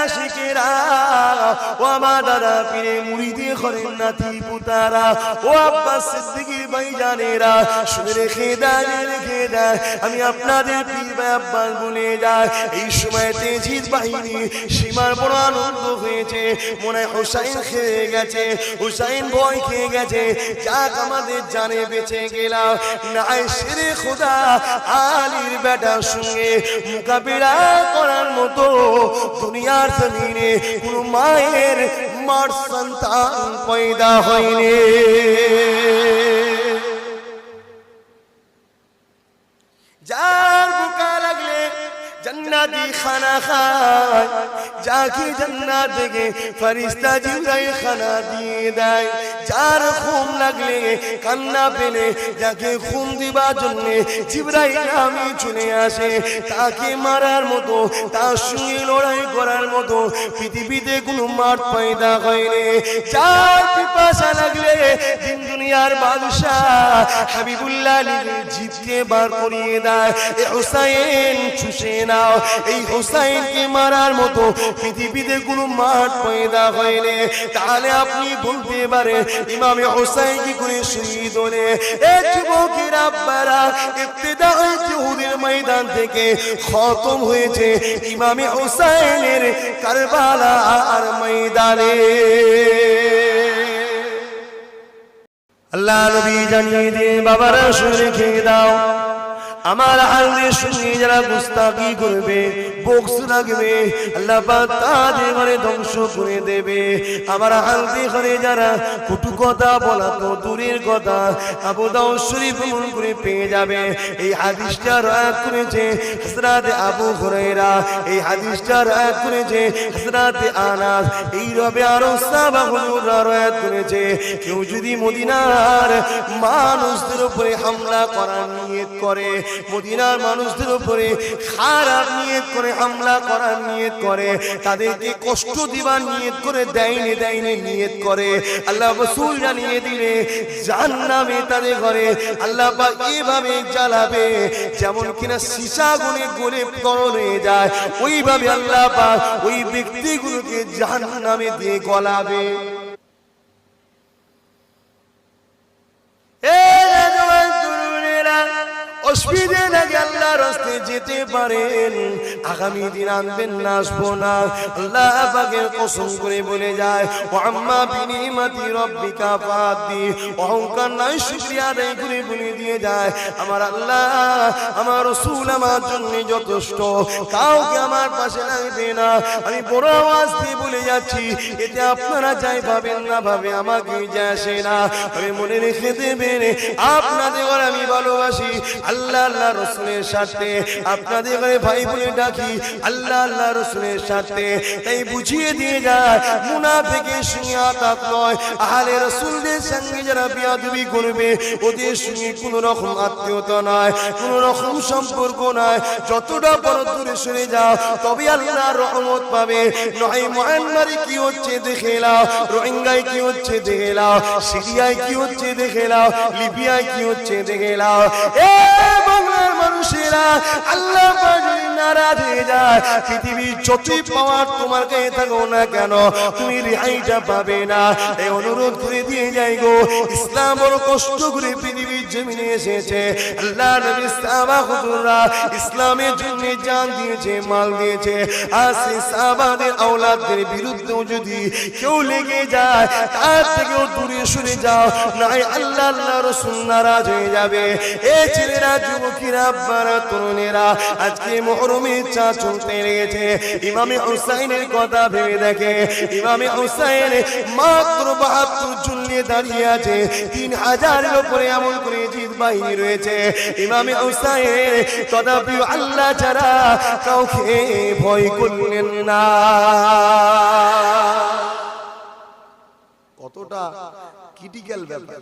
আশিকেরা ও আমার দাদা করেন নাতি পুতারা, ও সিদ্দিকীর ভাইজানেরা শুনে রেখে দেয় রেখে দেয়, আমি আপনাদের পীর ভাই যায় এই সময় তেজিদ বাহিনী সীমার বড় আনন্দ হয়েছে, মনে হোসাইন খেয়ে গেছে, হোসাইন ভয় খেয়ে গেছে, যাক আমাদের জানে বেঁচে গেলাম। নাই সেরে খোদা আলীর বেটার সঙ্গে মোকাবিলা করার মতো দুনিয়ার জমিনে কোন মায়ের মার সন্তান পয়দা হয়নি। লাগলে জান্নাতি খানা খায় যাকে জান্নাত থেকে ফরিস্তা জিবরাইল খানা দিয়ে দেয় যার খুন লাগলে কান্না পেলে যাকে খুন দিবার জন্য জিবরাইল আমি চলে আসে তাকে মারার মতো তার সঙ্গে লড়াই করার মতো পৃথিবীতে কোনো মাঠ পয়দা হয়নি। যার পিপাসা লাগলে দিন দুনিয়ার বাদশাহ হাবিবুল্লাহ আলীকে জিতকে বার করিয়ে দেয়। এ হুসাইন চুষে নাও। এই হুসাইনকে মারার মতো পৃথিবীতে কোনো মাঠ পয়দা হয়নি। তাহলে আপনি বলতে পারেন, ইমামে হুসাইন কি করে শহীদ হলে? এ যুবকের আব্বারা ইবতিদা জিহুদের ময়দান থেকে খতম হয়েছে ইমামে হুসাইনের কারবালা আর ময়দানে। আল্লাহ নবী জানিয়ে দিয়ে বাবারা শুনে রেখে দাও। আমার হালদের সঙ্গে যারা গুস্তাকি করবে বক্স রাখবে, আল্লাহ তাদের ঘরে ধ্বংস করে দেবে। আমার হালদি ঘরে যারা কটু কথা বলা তো দূরের কথা, আবু দাউদ শরীফ মন করে পেয়ে যাবে। এই হাদিসটা রয়াত করেছে হযরত আবু হুরায়রা, এই হাদিসটা রয়াত করেছে হযরত আনাস, এই রবে আরও সাহাবা হুজুররা রয়াত করেছে। কেউ যদি মদিনার মানুষদের উপরে হামলা করার নিয়ত করে মদিনার মানুষদের উপরে খারাপ নিয়ত করে, হামলা করার নিয়ত করে, তাদেরকে কষ্ট দিবার নিয়ত করে, দেয়নি দেয়নি নিয়ত করে। আল্লাহ রসুল জানিয়ে দিলে জাহান্নামে তাদের ঘরে আল্লাহ পাক এভাবে জ্বালাবে, যেমন কিনা সীসা গুনে গলে গরম হয়ে যায়, ওইভাবে আল্লাহ পাক ওই ব্যক্তিগুলোকে জাহান্নামে দিয়ে গলাবে এ রাজওয়ান তরুণেরা অসুবিধে লাগে আল্লাহ অহংকার নাই, শুকরিয়া বলে দিয়ে যায়, আমার আল্লাহ, আমার রসুল আমার জন্য যথেষ্ট। কাউকে আমার পাশে লাগবে না। আমি বড় আওয়াজ দিয়ে বলে যাচ্ছি, এতে আপনারা যাই ভাবেন না ভাবে আমাকে যায় আসে না। আমি মনে রেখে দেবেন, আপনাদের আমি ভালোবাসি। আল্লাহ আল্লাহ রসুলের সাথে। আপনাদের ঘরে ভাই বলে ডাকি, আল্লাহ আল্লাহ রসুলের সাথে। তাই বুঝিয়ে দিয়ে যায় মুনাফিকের সঙ্গে আতাত নয়। আহলে রসুলদের সঙ্গে যারা বিয়াদবি করবে, ওদের সঙ্গে কোন রকম আত্মীয়তা নয় কোন রকম সম্পর্ক নয় যতটা বড় দূরে সরে যাও, তবে আল্লাহর রহমত পাবে। নয় মায়ানমারে কি হচ্ছে দেখে নাও, রোহিঙ্গায় কি হচ্ছে দেখে নাও, সিরিয়ায় কি হচ্ছে দেখে নাও, লিবিয়ায় কি হচ্ছে দেখে নাও। এ বাংলার মানুষেরা আল্লাহ নারাজ হয়ে যায়। পৃথিবীর পাওয়ার তোমার থাকো না কেন, তুমি রেহাইটা পাবে না। এই অনুরোধ করে দিয়ে যাই গো। ইসলাম বড় কষ্ট করে পৃথিবীর জমিনে এসেছে। ইসলামের জন্য জান দিয়েছে, মাল দিয়েছে। যদি কেউ লেগে যায়, তার থেকেও দূরে সরে যাও। নাই আল্লাহ আল্লাহ রসুল নারাজ হয়ে যাবে। এ ছেলেরা, যুবকেরা আব্বারা তরুণেরা, আজকে মহরমের চা চলতে লেগেছে। ইমামে হুসাইনের কথা ভেবে দেখে, ইমামে হুসাইন মাত্র বাহাত্তর জন দাঁড়িয়ে আছে, তিন হাজারের উপরে এমন করে জিত বাহিনী রয়েছে। ইমামে হুসাইন তথাপি আল্লাহ ছাড়া কাউকে ভয় করলেন না। কতটা ক্রিটিক্যাল ব্যাপার।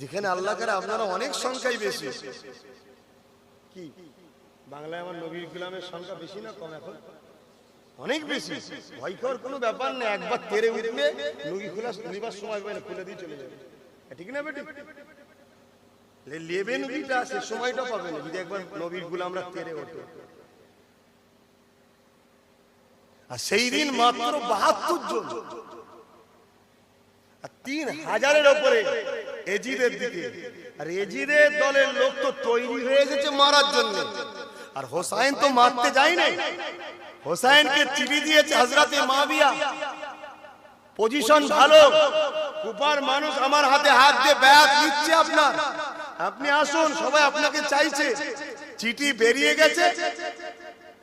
যেখানে আল্লাহ আপনারা অনেক সংখ্যাই বেশি। কি? বাংলায় আমার নবীর গুলামের সংখ্যা বেশি না কম এখন? অনেক বেশি। ভয় কোনো ব্যাপার একবার তেরে উঠবে নবী খোলা নিবার সময় পাবে না, খুলে দিয়ে চলে যাবে। ঠিক না বেটি? লেবে নবীটা আছে সময়টা পাবে না, যদি একবার নবীর গুলামরা তেরে ওঠে। আর সেই দিন মাত্র বাহাত্তর জন। আর তিন হাজারের ওপরে এজিদের দিকে। আর এজিদের দলের লোক তো তৈরি হয়ে এসেছে মারার জন্য। আর হোসাইন তো মারতে যায় নাই। হোসাইনকে চিঠি দিয়েছে হজরতে মাবিয়া। পজিশন ভালো। কুপার মানুষ আমার হাতে হাত দিয়ে ব্যাগ নিচ্ছে আপনার। আপনি আসুন, সবাই আপনাকে চাইছে। চিঠি বেরিয়ে গেছে।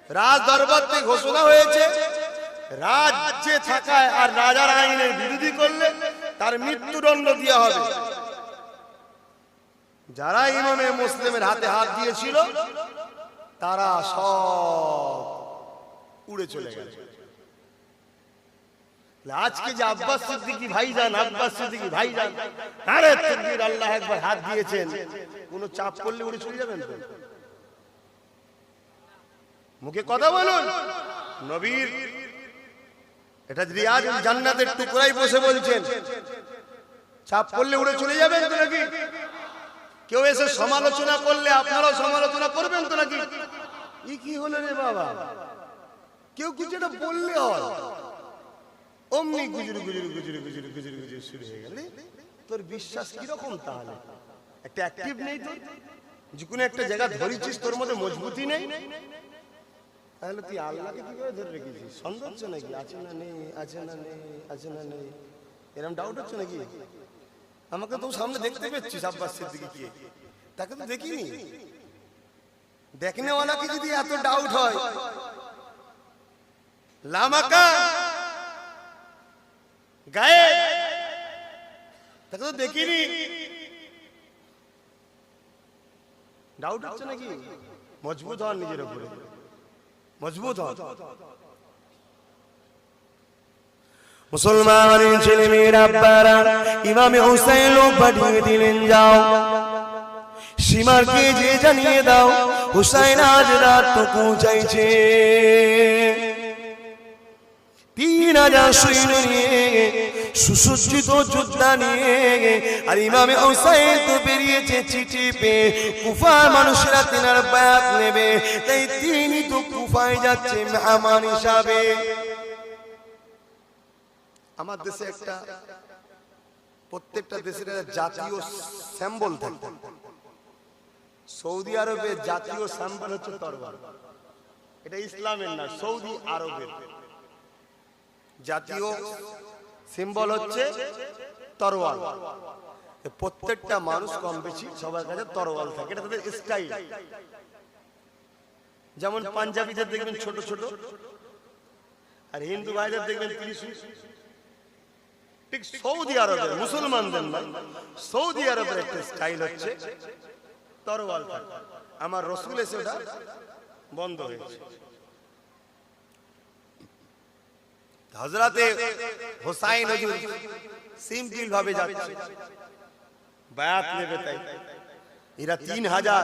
রাজ দরবার থেকে ঘোষণা হয়েছে, রাজ্যে থাকায় আর রাজার আইনের বিরোধী করলে তার মৃত্যুদণ্ড দেওয়া হবে। যারা ইমামে মুসলিমের হাতে হাত দিয়েছিল, তারা সব উড়ে চলে গেল। আজকে যে আব্বাস সিদ্দিকি ভাইজান, আব্বাস সিদ্দিকি ভাইজান, আরে তকবীর আল্লাহ একবার হাত দিয়েছেন, কোন চাপ করলে উড়ে চলে যাবেন তো? মুখে কথা বলুন। নবীর, এটা রিয়াজ জান্নাতের টুকরাই বসে বলছেন, চাপ করলে উড়ে চলে যাবেন তো নাকি? কেউ এসে সমালোচনা করলে আপনারাও সমালোচনা করবেন তো নাকি? ই কি হলো রে বাবা? কেউ কিছু একটা বললে হয়। অমনি গুজুরি গুজুরি গুজুরি গুজুরি গুজুরি গুজুরি শুরু হয়ে গেল। তোর বিশ্বাস কীরকম তাহলে? একটা অ্যাক্টিভ নেই তোর? যে কোনো একটা জায়গা ধরেছিস তোর মধ্যে মজবুতি নেই? তাহলে তুই আল্লাহকে কি করে ধরে রেখেছিস? সন্দেহ হচ্ছে নাকি? আছে না নেই? আছে না নেই? আছে না নেই? এরকম ডাউট হচ্ছে নাকি? আমাকে তো সামনে দেখতে পেয়েছিস আব্বাস সিদ্দিকি কে তাকে তো দেখিনি। দেখনেওয়ালাকে যদি এত ডাউট হয়, লামাকা, গায়ে, তাকে তো দেখিনি। ডাউট হচ্ছে নাকি? মজবুত হন নিজের উপরে। মজবুত হন। মুসলমানের ছেলে মেয়েরা আব্বারা, ইমামে হুসাইন লোক পাঠিয়ে দিলেন, যাও। সীমারকে যে জানিয়ে দাও, হুসাইন আজ রাত তো পৌঁছাইছে। তিন হাজার সৈন্য নিয়ে, সুসজ্জিত যোদ্ধা নিয়ে, আর ইমামে হুসাইন তো বেরিয়েছে চিঠি পেয়ে। কুফার মানুষেরা তেনার ব্যাপ নেবে, তাই তিনি তো কুফায় যাচ্ছে মেহমান হিসাবে। আমার দেশে একটা প্রত্যেকটা দেশের জাতীয় স্যাম্বল থাকে। সৌদি আরবের জাতীয় স্যাম্বল হচ্ছে তরবার। এটা ইসলামের না সৌদি আরবের। জাতীয় সিম্বল হচ্ছে তরোয়াল প্রত্যেকটা মানুষ কম বেশি সবার কাছে তরোয়াল থাকে। এটা তাদের স্টাইল যেমন পাঞ্জাবিদের দেখবেন ছোট ছোট আর হিন্দু ভাইদের দেখবেন ত্রিশূল ঠিক সৌদি আরবের মুসলমানদের নয় সৌদি আরবের একটা স্টাইল হচ্ছে তরোয়াল আমার রসুল এসে ওটা বন্ধ হয়েছে হজরতে হোসাইন সিম্পল ভাবে যাচ্ছে। বায়াত নেবে তাই। এরা তিন হাজার।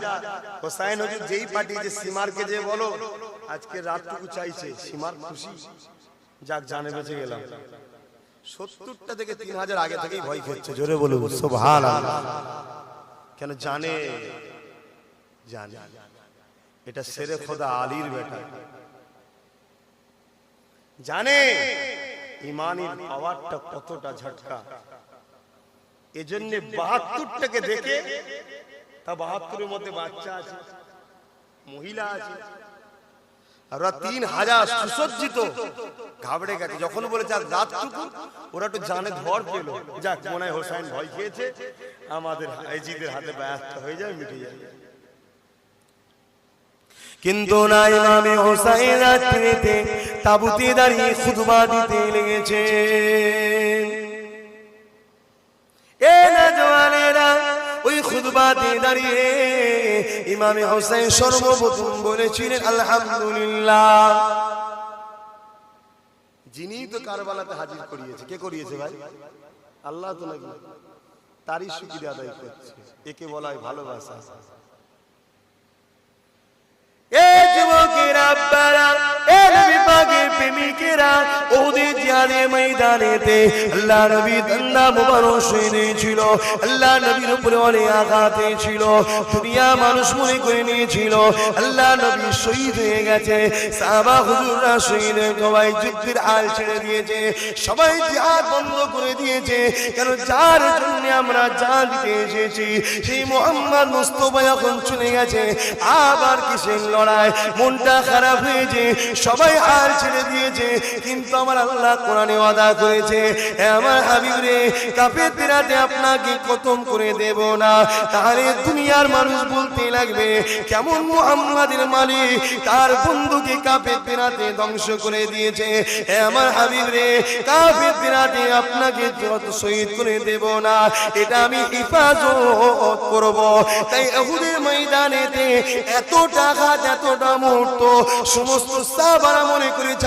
হোসাইন হুজুর যেই পাঠিয়েছে সীমারকে যে বলো, আজকে রাতটুকু চাইছে, সীমার খুশি। যাক, জানে বেঁচে গেলাম। সত্তরটা থেকে তিন হাজার আগে থেকেই ভয় করছে। জোরে বলুন কেন জানে? জানে। এটা সেরে খোদা আলীর বেটা। জানে? ইমানের পাওয়ারটা কতটা ঝটকা। এজন্য বাহাত্তরটাকে দেখে তা বাহাত্তরের মধ্যে বাচ্চা আছে মহিলা আছে। ওরা তিন হাজার সুসজ্জিত। ঘাবড়ে গেছে। যখন বলেছে আজ রাতটুকু? ওরা একটু জানে, ধর পেল। যাক, মনে হয় হোসাইন ভয় খেয়েছে। আমাদের হাতে ব্যস্ত হয়ে মিটে কিন্তু না ইমামে হোসাইন রাত্রিতে তাবুতে দাঁড়িয়ে খুতবা দিতে লেগেছে। ওই দাঁড়িয়ে ইমামে হোসেন সর্বপ্রথম বলেছিলেন, আলহামদুলিল্লাহ। যিনি তো কারবালাতে হাজির করিয়েছে, কে করিয়েছে ভাই? আল্লাহ তো নাকি তারই সুবিধা আদায় করছে। একে বলা হয় ভালোবাসা। এ যুবকের আব্বারা এ নবী পাকের প্রেমী সৈনিকেরা ওদের জিয়াদে ময়দানেতে। আল্লাহ নবী দন্দা ছিল। আল্লাহ নবীর উপরে অনেক আঘাত ছিল। দুনিয়া মানুষ মনে করে নিয়েছিল, আল্লাহ নবী শহীদ হয়ে গেছে। হুজুররা শহীদ সবাই যুদ্ধের আল ছেড়ে দিয়েছে। সবাই জিহাদ বন্ধ করে দিয়েছে। কেন যার জন্য আমরা জান দিতে এসেছি? সেই মোহাম্মদ মুস্তফা চলে গেছে। আবার কিসের লড়াই? মনটা খারাপ হয়েছে। সবাই আর ছেড়ে দিয়েছে, কিন্তু আমার আল্লাহ কোরআনে ওয়াদা করেছে আমার হাবিব রে কাপে তেরাতে আপনাকে খতম করে দেব না। তাহলে দুনিয়ার মানুষ বলতে লাগবে, কেমন মুহাম্মাদের মালিক, তার বন্ধুকে কাপে তেরাতে ধ্বংস করে দিয়েছে। আমার হাবিব রে কাপে তেরাতে আপনাকে যত শহীদ করে দেব না। এটা আমি হিফাজত করব। তাই এহুদের ময়দানেতে এত টাকা, এতটা মুহূর্ত সমস্ত সাহাবারা মনে করে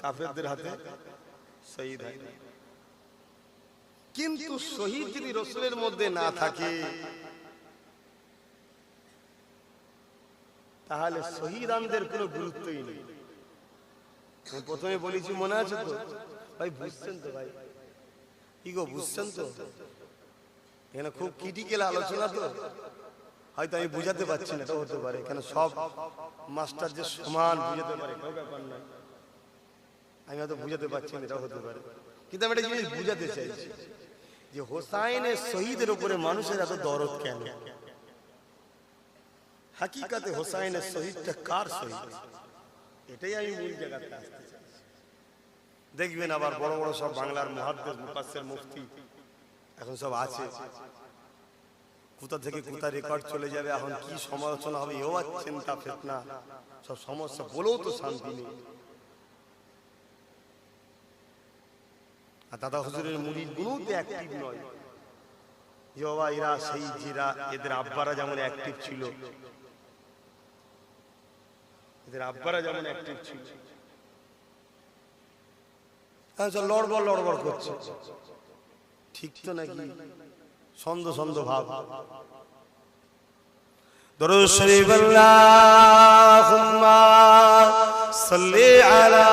কাফেরদের হাতে শহীদ হয়। কিন্তু শহীদ যদি রসুলের মধ্যে না থাকে, তাহলে শহীদানদের কোনো গুরুত্বই নেই। প্রথমে বলেছি, মনে আছে তো? ভাই, বুঝছেন তো ভাই? কি গো, বুঝছেন তো? এখানে খুব ক্রিটিক্যাল আলোচনা তো। হয়তো আমি বুঝাতে পারছি না এটাও হতে পারে। কেন সব মাস্টার যে সমান বুঝাতে পারে কেউ ব্যাপার নয়। আমি হয়তো বুঝাতে পারছি না এটাও হতে পারে। কিন্তু আমি একটা জিনিস বুঝাতে চাইছি যে হোসাইনের শহীদের উপরে মানুষের এত দরদ কেন? হাকিকাতে হোসাইনের শহীদটা কার শহীদ? এটাই আমি মূল জায়গাতে আসতে চাই দেখবেন আবার বড় বড় সব বাংলার মহাদ্দেশ মুফাসসির মুফতি এখন সব আছে। কোথা থেকে কোথা রেকর্ড চলে যাবে এখন কি সমালোচনা হবে এও চিন্তা ফেতনা। সব সমস্যা বলেও তো শান্তি নেই। আর দাদা তো অ্যাক্টিভ নয়। সেই এদের আব্বারা যেমন অ্যাক্টিভ ছিল। এদের আব্বারা যেমন অ্যাক্টিভ ছিল। আচ্ছা লড়বড় লড়বড় করছে। ঠিক তো নাকি? ছন্দ ছন্দ ভাব। দরুদ শরীফ আল্লাহুম্মা সাল্লি আলা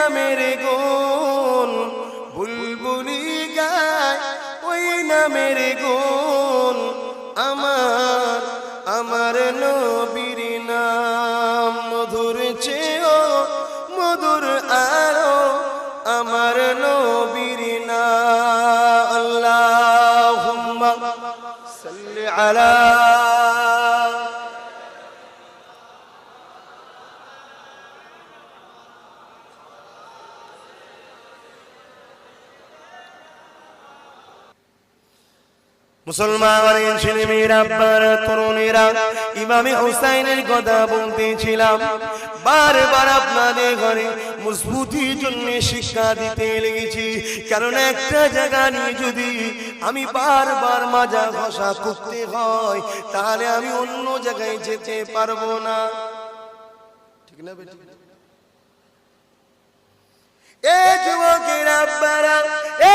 নামের গুণ বুলবুলি গায় ওই নামের গুণ আমার আমার নবীর নাম মধুর চেয়েও মধুর আরও আমার নবীর নাম। আল্লাহুম্মা সাল্লি আলা শিক্ষা দিতে লেগেছি। কারণ একটা জায়গা নিয়ে যদি আমি বারবার মাজা ঘষা করতে হয়, তাহলে আমি অন্য জায়গায় যেতে পারব না। ঠিক না এ যুবকেরা আব্বারা এ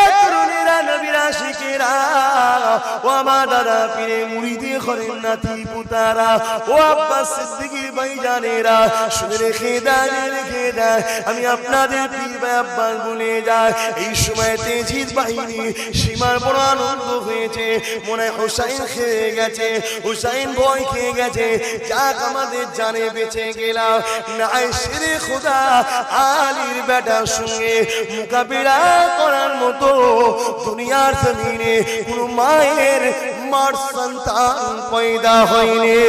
আমি আপনাদের পীর ভাই আব্বাস বলে যায় এই সময় তেজিদ বাহিনী সীমার বড় আনন্দ হয়েছে। মনে হোসাইন খেয়ে গেছে, হোসাইন ভয় খেয়ে গেছে। যাক, আমাদের জানে বেঁচে গেলাম। খোদা আলীর বেটার সঙ্গে মোকাবিলা করার মতো দুনিয়ার জমিনে কোন মায়ের মার সন্তান পয়দা হয়নি।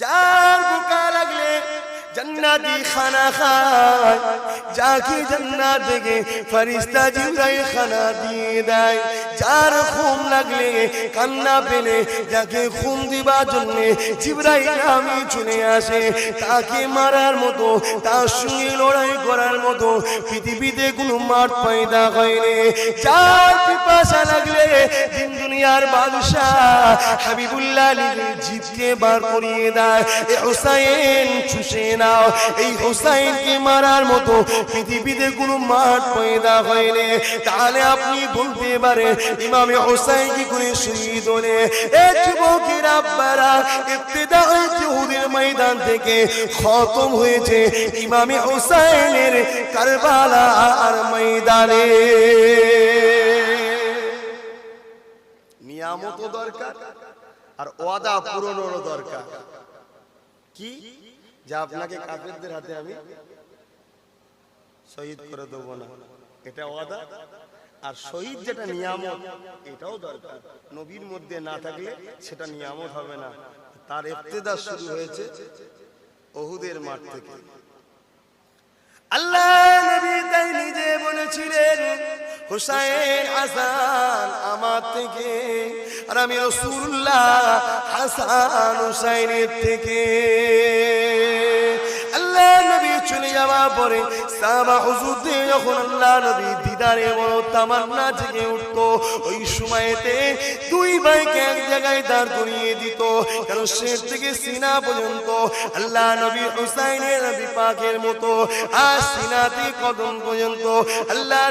যার বুকা লাগলে জান্নাতি খানা খায়, যাকে জান্নাত থেকে ফরিস্তা জিবরাইল খানা দিয়ে দেয়। যার ঘুম লাগলে কান্না পেলে, যাকে ঘুম দিবার জন্য জিবরাই আমি চলে আসে, তাকে মারার মতো, তার সঙ্গে লড়াই করার মতো, পৃথিবীতে কোনো মাঠ পয়দা হয়নি যার পিপাসা লাগলে দুনিয়ার বাদশাহ হাবিবুল্লাহ আলীর জিতকে বার করিয়ে দেয়। এ হুসাইন চুষে নাও। এই হুসাইনকে মারার মতো পৃথিবীতে কোনো মাঠ পয়দা হয়নি। তাহলে আপনি বলতে পারেন, ইমামে হুসাইন কি করে শহীদ হলে? এ যুবকের আব্বারা ইবতিদা হয়েছে উহুদের ময়দান থেকে খতম হয়েছে ইমামে হুসাইনের কারবালা আর ময়দানে। নিয়ামতও দরকার আর ওয়াদা পূরণেরও দরকার। কি? যা আপনাকে কাফেরদের হাতে আমি শহীদ করে দেবো না। এটা ওয়াদা? আর শহীদ যেটা নিয়ামত এটাও দরকার। নবীর মধ্যে না থাকলে সেটা নিয়ামত হবে না। তার ইফতেদা শুরু হয়েছে ওহুদের মাঠ থেকে। আল্লাহ নবী তাই নিজে বলেছিলেন, হুসাইন হাসান আমার থেকে, আর আমি রসুল্লাহ হাসান হুসাইনের থেকে। আল্লাহ নবী চলে যাওয়ার পরে যখন আল্লাহ নবী দিদারে বড় জেগে উঠতো, ওই সময়তে দুই ভাইকে এক জায়গায় দাঁড় করিয়ে দিত। কারণ শেষ থেকে সিনা পর্যন্ত আল্লাহ নবী হুসাইনের নবী পাকের মতো, আর সিনাতি কদম পর্যন্ত আল্লাহ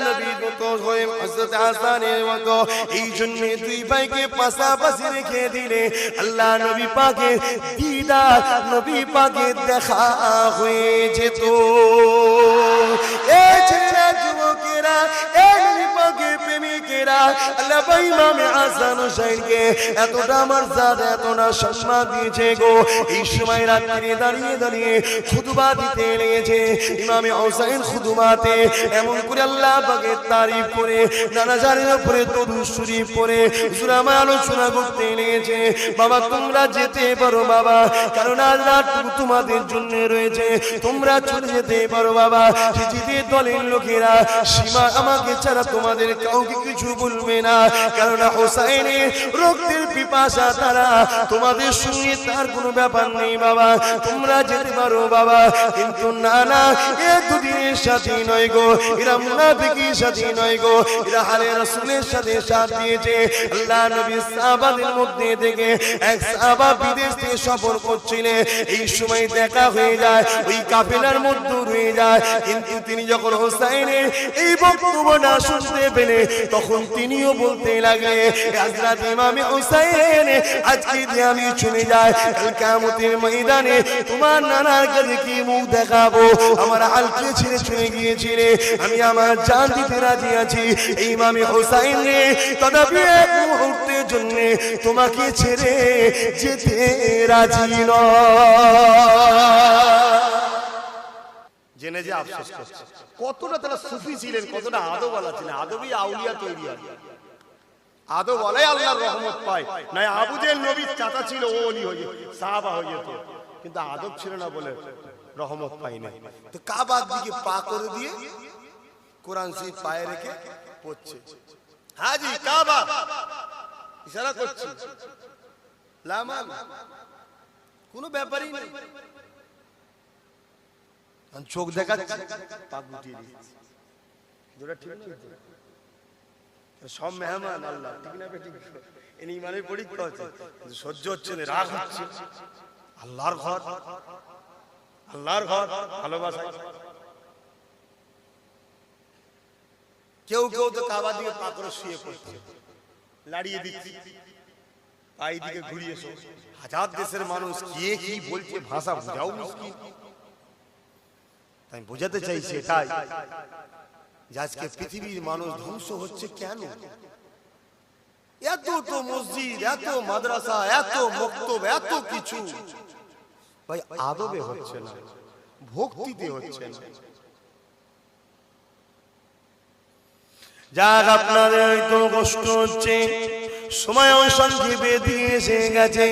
হয়ে হযরত হাসানের মতো। এই জন্য দুই ভাইকে পাশাপাশি রেখে দিলে আল্লাহ নবী পাকের দিদার নবী পাকের দেখা হয়ে যেত। এ ছেলে যুবকেরা এ নবী পাকের প্রেমিকেরা আল্লাহ ইমামে হাসান হুসাইনকে, এতটা মর্যাদা এতটা সম্মান দিয়েছে গো। এই সময় রাত্রে দাঁড়িয়ে দাঁড়িয়ে খুতবা দিতে লেগেছে। ইমামে হুসাইন খুতবাতে এমন করে আল্লাহ পাকের তারিফ করে নানা জানের উপরে তরু শরীফ পরে সুরামা আলোচনা করতে লেগেছে। বাবা, তোমরা যেতে পারো বাবা, কারণ আজ রাতটুকু তোমাদের জন্য রয়েছে। তোমরা চলে যেতে পারো বাবা দলের লোকেরা সীমা আমাকে ছাড়া তোমাদের কাউকে কিছু বলবে না কারণ হোসাইনের রক্তের পিপাসা তারা তোমাদের সঙ্গে তার কোনো ব্যাপার নেই বাবা। তোমরা যেতে পারো বাবা। কিন্তু না না, এ দুদিনের সাথে নয় গো। এরা মুনাফিকের সাথে নয় গো। এরা হালে রাসূলের সাথে সাথ দিয়েছে। আল্লাহ নবী সাহাবাদের মধ্যে থেকে এক সাহাবা বিদেশ থেকে সফর করছিলেন। এই সময় দেখা হয়ে যায়, ওই কাফেলার মধ্যে রয়ে যায়। কিন্তু তিনি যখন হোসাইনের এই বক্তব্যটা শুনতে পেলে তখন তিনিও বলতে লাগলে, হযরত ইমামে হোসাইন, আজকে দিয়ে আমি চলে যাই কিয়ামতের ময়দানে তোমার নানার কাছে কি মুখ দেখাবো? আমার হালকে ছেড়ে চলে গিয়েছিলে, আমি আমার জান দিতে রাজি আছি। ইমামে হোসাইন রে তথাপি এক মুহূর্তের জন্য তোমাকে ছেড়ে যেতে রাজি নয়। জেনে যে আফসোস করছে। কতটা তারা সুফি ছিলেন কতটা আদোবালা ছিলেন আদবই আউলিয়া তৈরি হয় আদব বলাই আল্লাহর রহমত পায়। নাই আবু জেল নবীর চাচা ছিল ও অলি হয়ে সাহাবা হয়ে যেত। কিন্তু আদব ছিল না বলে রহমত পাই না তো কাবার দিকে পা করে দিয়ে কোরআন শরীফ পায়ে রেখে পড়ছে। হাজি কাবা। ইশারা করছি। লামান কোনো ব্যাপারই নেই। চোখ দেখাচ্ছি। গুটিয়ে দিয়েছি দুটা ঠিক সব মেহমান আল্লাহ, ঠিক না ইমানের পরীক্ষা হচ্ছে সহ্য হচ্ছে না, রাগ হচ্ছে। আল্লাহর ঘর আল্লাহর ঘর ভালোবাসা কেউ কেউ তো কাবা দিয়ে পা করে শুয়ে পড়ছে, লাড়িয়ে দিচ্ছি। পাই দিকে ঘুরিয়ে হাজার দেশের মানুষ কে কি বলছে ভাষা বোঝাও মুশকিল। আমি বোঝাতে চাইছি এটাই যে আজকে পৃথিবীর মানুষ ধ্বংস হচ্ছে কেন? এত তো মসজিদ, এত মাদ্রাসা, এত মক্তব, এত কিছু। ভাই, আদবে হচ্ছে না, ভক্তিতে হচ্ছে না। যাক, আপনাদের তো কষ্ট হচ্ছে। সময় সংক্ষেপে দিয়ে এসে গেছে।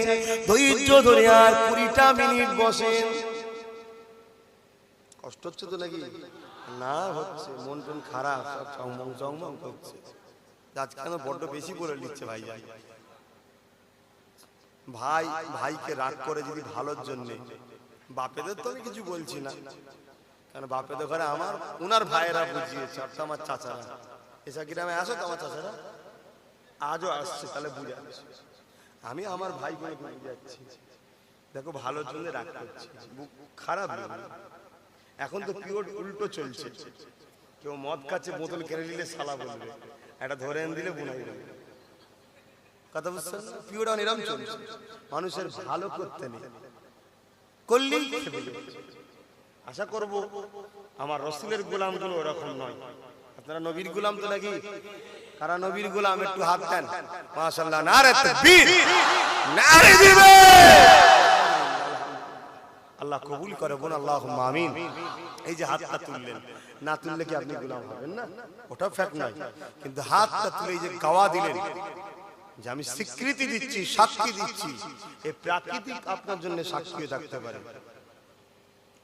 ধৈর্য ধরে আর কুড়িটা মিনিট বসেন। কষ্ট হচ্ছে তো নাকি? না হচ্ছে, মন টন খারাপ, সব চংমং চংমং করছে। বড্ড বেশি বলে নিচ্ছে ভাই যাই ভাই, ভাইকে রাগ করে যদি ভালোর জন্যে। বাপেদের তো আমি কিছু বলছি না। কারণ বাপেদের ঘরে আমার, উনার ভাইয়েরা বুঝিয়েছে অর্থাৎ আমার চাচারা। এসা গ্রামে আসো তো আমার চাচারা। আজও আসছে, তাহলে বুঝে আমি আমার ভাই বোনকে বুঝাচ্ছি দেখো, ভালোর জন্য রাগ করছি। খারাপ। এখন তো পিওর উল্টো চলছে। কেউ মদ খাচ্ছে বোতল কেড়ে নিলে সালা বলবে। একটা ধরে এনে দিলে বুনাই কথা বুঝছেন পিওর এরম চলছে। মানুষের ভালো করতে নেই। করলেই আশা করব আমার রসুলের গোলামগুলো ওরকম নয়। আপনারা নবীর গোলাম তো নাকি? কারা নবীর গোলাম? একটু হাত দেন। মাশাআল্লাহ, নারে তাকবীর। নারে দিবে। আল্লাহ কবুল করে বোন আল্লাহ আমিন। এই যে হাতটা তুললেন, না তুললে কি আপনি গোলাম হবেন না? ওটা ফ্যাক্ট নয়, কিন্তু হাতটা তুলে এই যে গাওয়া দিলেন, যে আমি স্বীকৃতি দিচ্ছি, সাক্ষী দিচ্ছি, এই প্রাকৃতিক আপনার জন্য সাক্ষী থাকতে পারে।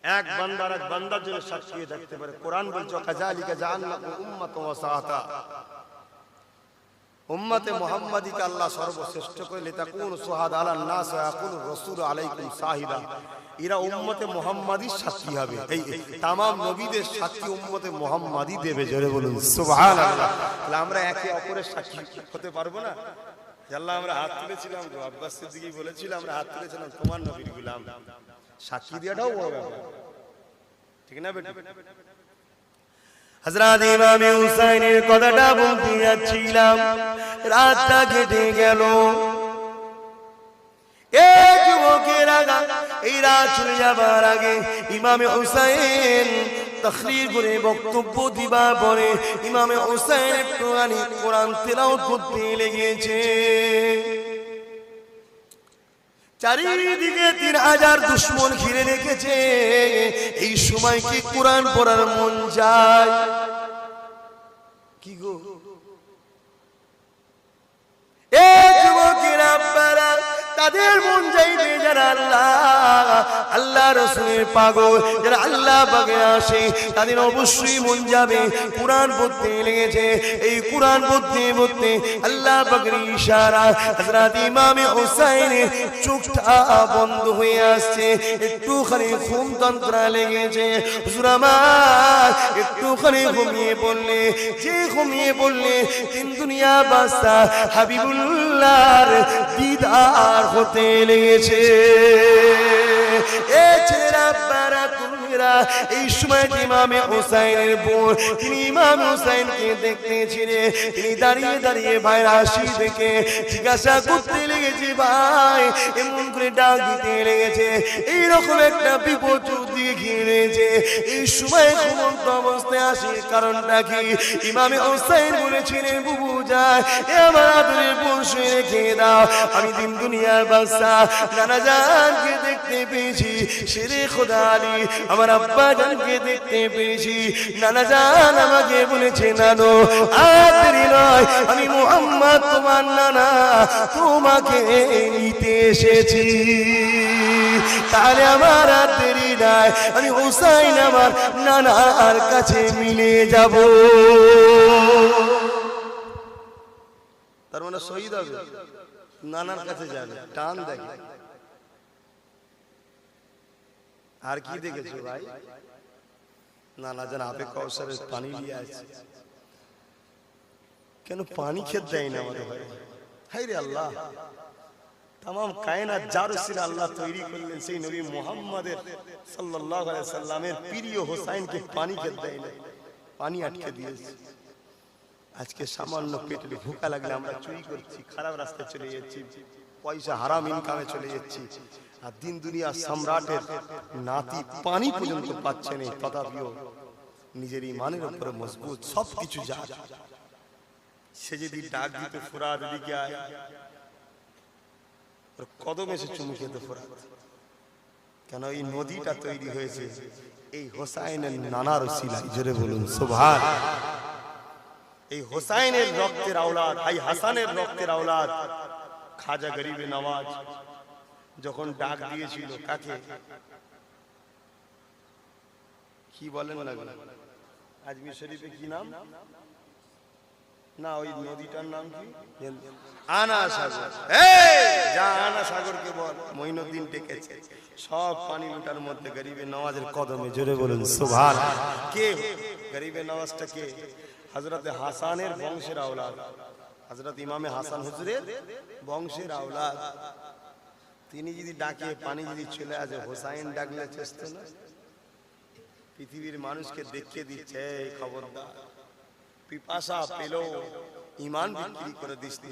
এক বান্দার এক বান্দার জন্য সাক্ষী থাকতে পারে। কোরআন বলছে কাজালিকা জাআলনাকুম উম্মাতাও ওয়াসাতা উম্মতে মুহাম্মাদিকে আল্লাহ সর্বশ্রেষ্ঠ করে লিতাকুন সুহাদা আলান নাস ওয়া ইয়াকুনু রাসূল আলাইকুম শাহিদা এরা উম্মতে মুহাম্মাদির সাক্ষী হবে। এই তাম নবীদের সাক্ষী উম্মতে মুহাম্মাদি দেবে জোরে বলুন। সুবহানাল্লাহ। তাহলে আমরা একে অপরের সাক্ষী হতে পারব না? যে আল্লাহ আমরা হাত তুলেছিলাম গো। আব্বাস সিদ্দিকী বলেছিল আমরা হাত তুলেছিলাম তোমার নবীর গোলাম। সাক্ষী দেওয়াটাও বড় ব্যাপার। ঠিক না বেটা? হজরত ইমামে হুসাইনের কথাটা বলতে যাচ্ছিলাম। রাতটা কেটে গেল। চলে যাবার আগে ইমামে বক্তব্য দিবার পরে ইমামে হুসাইন একটুখানি কোরআন তেলাওয়াত করতে লেগেছে। চারিদিকে তিন হাজার দুশ্মন ঘিরে রেখেছে। এই সময় কি কোরআন পড়ার মন যায়? কি গো? এ যুবকেরা তাদের মন যাইবে যারা আল্লাহ আল্লাহ রসুলের পাগল, যারা আল্লাহ পাগে আসে, তাদের অবশ্যই মন যাবে। কোরআন পড়তে লেগেছে। এই কোরআন পড়তে পড়তে আল্লাহ পাকের ইশারা হযরত ইমামে হুসাইনের চোখটা বন্ধ হয়ে আসছে। একটুখানি ঘুম তন্ত্রা লেগেছে। হুজুর আমার, একটুখানি ঘুমিয়ে পড়লে, যে ঘুমিয়ে পড়লে তিন দুনিয়া বাস্তা হাবিবুল্লাহর দিদার হতে লেগেছে। এই সময় ইমামে হোসাইনের বোন। তিনি ইমাম হোসাইনকে দেখতে ছিলে তিনি দাঁড়িয়ে দাঁড়িয়ে ভাই রাশি দেখে জিজ্ঞাসা করতে লেগেছে, ভাই, এমন করে ডাক দিতে লেগেছে। এইরকম একটা বিপদ ঘিরেছে এই সময় ঘুমন্ত অবস্থায় আসে কারণটা কি? ইমামে হোসাইন বলেছিলেন, বুবু যায় এ আমার আদরের বোন রেখে দাও। আমি দিন দুনিয়ার বাদশা নানা জানকে দেখতে পেয়েছি। সেরে খোদা আলী, আমার আব্বা জানকে দেখতে পেয়েছি। নানা জান আমাকে বলেছে, নানো আর নয়, আমি মোহাম্মদ, তোমার নানা, তোমাকে নিতে এসেছি। তাহলে আমার আর দেরি আমি হুসাইন আমার নানার কাছে মিলে যাব। তার মানে শহীদ হবে। নানার কাছে যাবে, টান দেখে আর কি দেখেছ ভাই? নানা যেন আপে কৌশলের পানি নিয়ে আছে কেন পানি খেতে দেয় না আমাদের ঘরে হাই রে আল্লাহ। তাম কায়নাত যার উসিলে আল্লাহ তৈরি করলেন সেই নবী মুহাম্মাদের সাল্লাল্লাহু আলাইহি সাল্লামের প্রিয় হোসাইনকে পানি খেতে দেয় না। পানি আটকে দিয়েছে। আজকে সামান্য পেটের ভুকা লাগলে আমরা চুরি করছি খারাপ রাস্তায় চলে যাচ্ছি পয়সা হারাম ইনকামে চলে যাচ্ছি। আর দিন দুনিয়া সম্রাটের নাতি পানি পর্যন্ত পাচ্ছে না তথাপিও নিজের ইমানের উপরে মজবুত সব কিছু যা। সে যদি ডাক দিতে ফুরাত দিকে আয় কদম এসে চুমু খেতে ফুরাত। কেন এই নদীটা তৈরি হয়েছে? এই হোসাইনের নানার শিলায় জোরে বলুন সুভাষ এই হোসাইনের রক্তের আওলাদ এই হাসানের রক্তের আওলাদ, খাজা গরিবে নওয়াজ যখন ডাক দিয়েছিল কাকে? কি বলেন না আজমির শরীফে কি নাম? না ওই নদীটার নাম কি? আনা সাগর। যা আনা সাগরকে বল। মঈনুদ্দিন ডেকেছে। সব পানি লুটার মধ্যে গরিবে নওয়াজের কদমে জোরে বলুন সুভান কে? গরিবে নওয়াজটা কে? হজরতে হাসানের বংশের আওলাদ। হজরত ইমামে হাসান হুজুরের বংশের আওলাদ। তিনি যদি ডাকে, পানি যদি চলে আসে, হোসাইন ডাকলে চেষ্টা না? পৃথিবীর মানুষকে দেখিয়ে দিচ্ছে, এই খবরদার, পিপাসা পেল ইমান বিক্রি করে দিসনি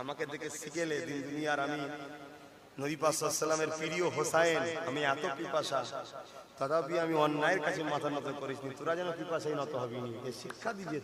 আমাকে দেখে শিখেলে দিন দুনিয়ার আমি। নবী পাশালামের প্রিয় হোসাইন, আমি এত পিপাসা, তথাপি আমি অন্যায়ের কাছে মাথা নত করিসনি তোরা যেন পিপাসাই নত হবি নি। এ শিক্ষা দিয়ে